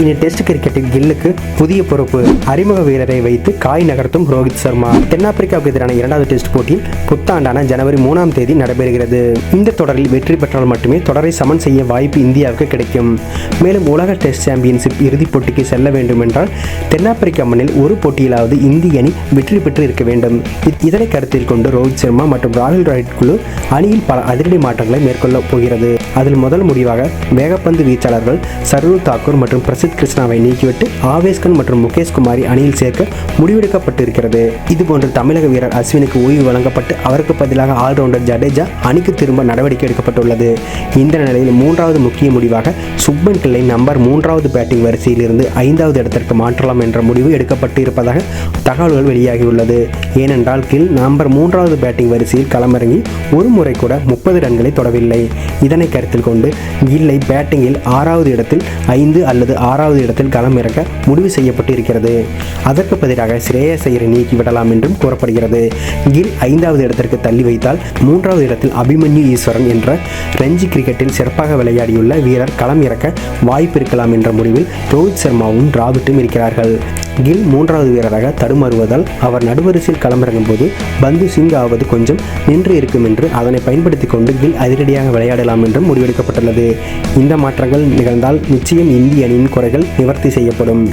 இனி டெஸ்ட் கிரிக்கெட்டில் கில்லுக்கு புதிய பொறுப்பு. அறிமுக வீரரை வைத்து காய் நகர்த்தும் ரோஹித் சர்மா. தென்னாப்பிரிக்காவுக்கு எதிரான இரண்டாவது டெஸ்ட் போட்டியில் புத்தாண்டான ஜனவரி மூணாம் தேதி நடைபெறுகிறது. இந்த தொடரில் வெற்றி பெற்றால் மட்டுமே தொடரை சமன் செய்ய வாய்ப்பு இந்தியாவுக்கு கிடைக்கும். மேலும் உலக டெஸ்ட் சாம்பியன்ஷிப் இறுதிப் போட்டிக்கு செல்ல வேண்டும் என்றால் தென்னாப்பிரிக்கா மண்ணில் ஒரு போட்டியிலாவது இந்திய அணி வெற்றி பெற்று இருக்க வேண்டும். இ- இதனை கருத்தில் கொண்டு ரோஹித் சர்மா மற்றும் ராகுல் டிராவிட் குழு அணியில் பல அதிரடி மாற்றங்களை மேற்கொள்ளப் போகிறது. அதில் முதல் முடிவாக வேகப்பந்து வீச்சாளர்கள் சர்வ் தாக்கூர் மற்றும் பிரசித் கிருஷ்ணாவை நீக்கிவிட்டு ஆவேஸ்கன் மற்றும் முகேஷ் குமாரி அணியில் சேர்க்க முடிவெடுக்கப்பட்டிருக்கிறது. இதுபோன்று தமிழக வீரர் அஸ்வினுக்கு ஓய்வு வழங்கப்பட்டு அவருக்கு பதிலாக ஆல்ரவுண்டர் ஜடேஜா அணிக்கு திரும்ப நடவடிக்கை எடுக்கப்பட்டுள்ளது. இந்த நிலையில் மூன்றாவது முக்கிய முடிவாக சுப்மன் கில்லை நம்பர் மூன்றாவது பேட்டிங் வரிசையிலிருந்து ஐந்தாவது இடத்திற்கு மாற்றலாம் என்ற முடிவு எடுக்கப்பட்டு இருப்பதாக தகவல்கள் வெளியாகியுள்ளது. ஏனென்றால் கில் நம்பர் மூன்றாவது பேட்டிங் வரிசையில் களமிறங்கி ஒரு முறை கூட முப்பது ரன்களை தொடவில்லை. இதனை கருத்தில் கொண்டு கில்லை பேட்டிங்கில் ஆறாவது இடத்தில் ஐந்து அல்லது ஆறு ஆறாவது இடத்தில் களமிறக்க முடிவு செய்யப்பட்டு இருக்கிறது அதற்கு பதிலாக ஸ்ரேயஸ் ஐயரை நீக்கி விடலாம் என்றும் கூறப்படுகிறது. கில் ஐந்தாவது இடத்திற்கு தள்ளி வைத்தால் மூன்றாவது இடத்தில் அபிமன்யு ஈஸ்வரன் என்ற ரஞ்சி கிரிக்கெட்டில் சிறப்பாக விளையாடியுள்ள வீரர் களம் இறக்க வாய்ப்பு இருக்கலாம் என்ற முடிவில் ரோஹித் சர்மாவும் டிராவிட்டும் இருக்கிறார்கள். கில் மூன்றாவது வீரராக தடுமாறுவதால் அவர் நடுவரிசையில் களமிறங்கும் போது பந்து சிங் ஆவது கொஞ்சம் நின்று இருக்கும் என்று அதனை பயன்படுத்தி கொண்டு கில் அதிரடியாக விளையாடலாம் என்றும் முடிவெடுக்கப்பட்டுள்ளது. இந்த மாற்றங்கள் நிகழ்ந்தால் நிச்சயம் இந்திய அணியின் குறைகள் நிவர்த்தி செய்யப்படும்.